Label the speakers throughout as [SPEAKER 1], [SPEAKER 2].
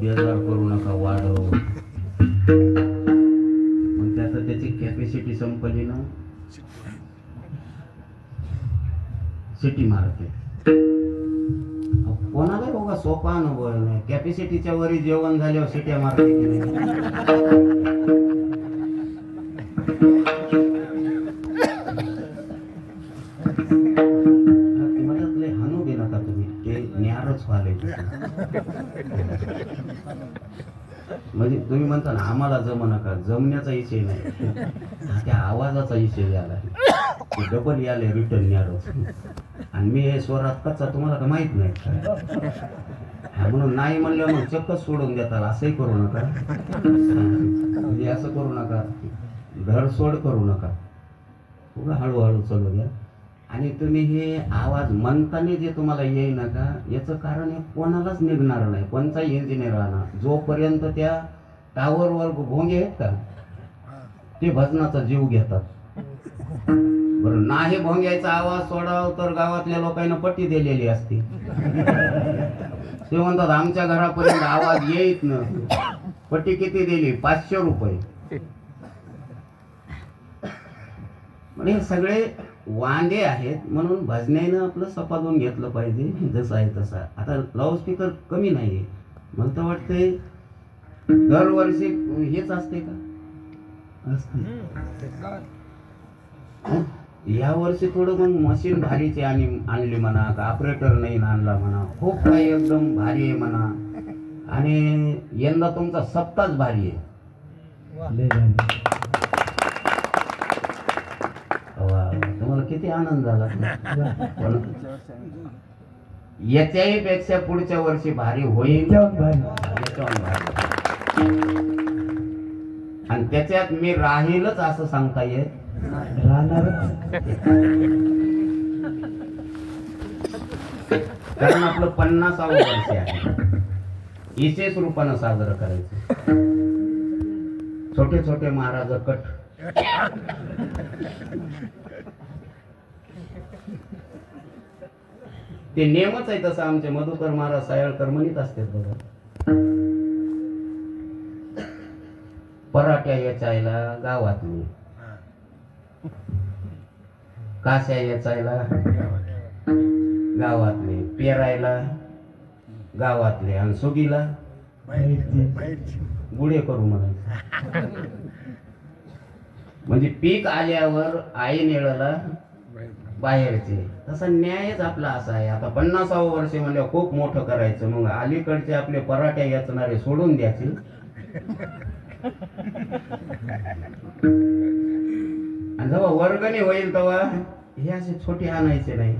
[SPEAKER 1] बेजार करू नका वाढव. मग त्याचं त्याची कॅपॅसिटी संपली ना. सिटी मारते कोणाला बघा सोपा अनुभव नाही. कॅपॅसिटीच्या वरी जेवण झाल्यावर सिट्या मारते झाले म्हणजे तुम्ही म्हणता ना आम्हाला जम नका जमण्याचा विषय नाही. त्या आवाजाचा विषय आला डबल याले रिटर्न यालो. आणि मी हे स्वरात कच्चा तुम्हाला का माहीत नाही. म्हणून नाही म्हणलं मग चक्कच सोडून देतात असंही करू नका. म्हणजे असं करू नका. धडसोड करू नका. उगा हळूहळू चालू द्या. आणि तुम्ही हे आवाज म्हणताना जे तुम्हाला येई का याचं कारण हे कोणालाच निघणार नाही. कोणताही इंजिनियर राहणार जोपर्यंत त्या टावरवर भोंगे आहेत का ते भजनाचा जीव घेतात. बरं नाही भोंग्याचा आवाज सोडाव तर गावातल्या लोकांना पट्टी दिलेली असते. ते म्हणतात आमच्या घरापर्यंत आवाज येईत न पट्टी किती दिली? पाचशे रुपये. म्हणजे हे सगळे वांदे आहेत म्हणून भजनेनं आपलं सपादून घेतलं पाहिजे जसं आहे तसं. आता लाऊडस्पीकर कमी नाही आहे मला तर वाटतंय दरवर्षी हेच असते का? असते या वर्षी थोडं मग मशीन भारीची आणि आणली म्हणा का ऑपरेटर नाही आणला म्हणा. खूप काही एकदम भारी आहे म्हणा. आणि यंदा तुमचा सप्ताच भारी आहे. वा, तुम्हाला किती आनंद झाला. याच्याही पेक्षा पुढच्या वर्षी भारी होईल. आणि त्याच्यात मी राहीलच असं सांगता येत कारण आपलं पन्नासावं वर्ष आहे. विशेष रूपानं साजरं करायचं. छोटे छोटे महाराज कट. ते नेमच आहे तसं आमचे मधुकर महाराज सायळकर म्हणत असतात बघा. पराठ्या याचायला गावातली काश्या याचायला गावातले पेरायला गावातले आणि सुगीला गुढे करू म्हणायचं. म्हणजे पीक आल्यावर आई निळाला बाहेरचे. तसा न्यायच आपला असा आहे. आता पन्नासावं वर्ष म्हणजे खूप मोठं करायचं. मग अलीकडचे आपले पराठे याचणारे सोडून द्यायचे. आणि जेव्हा वर्गणी होईल तेव्हा हे असे छोटे आणायचे नाही.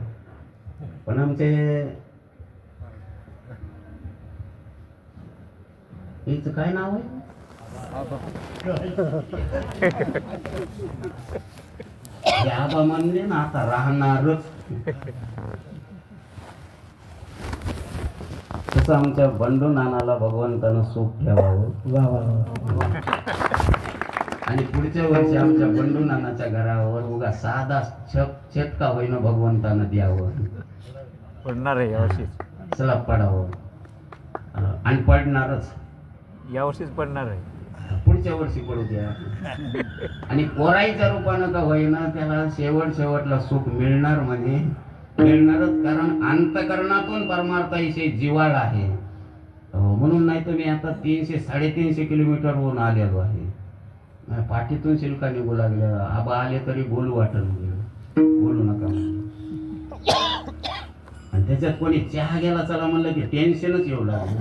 [SPEAKER 1] पण आमचे हिचं काय नाव आहे? आबा म्हणले ना आता राहणारच तसं आमच्या बंडू नानाला भगवंतानं सुख ठेवावं. आणि पुढच्या वर्षी आमच्या बंडू नानाच्या घरावर उगा साधा छप चटका होईना भगवंतानं द्यावं.
[SPEAKER 2] पडणार आहे यावर्षी.
[SPEAKER 1] चला पडावं. आणि पडणारच.
[SPEAKER 2] यावर्षीच पडणार आहे.
[SPEAKER 1] पुढच्या वर्षी पडू द्या. आणि कोराईच्या रूपानं का होईना त्याला शेवट शेवटला सुख मिळणार म्हणे. मिळणारच कारण अंतकरणातून परमार्थाविषयी जिवाळ आहे. हो, म्हणून नाही तर मी आता तीनशे साडेतीनशे किलोमीटरवरून आलेलो आहे. पाठीतून शिल्का निघू लागल्या. आबा आले तरी बोलू वाटत बोलू नका आणि त्याच्यात कोणी चहा घ्यायला चला म्हणलं की टेन्शनच येऊ लागलं.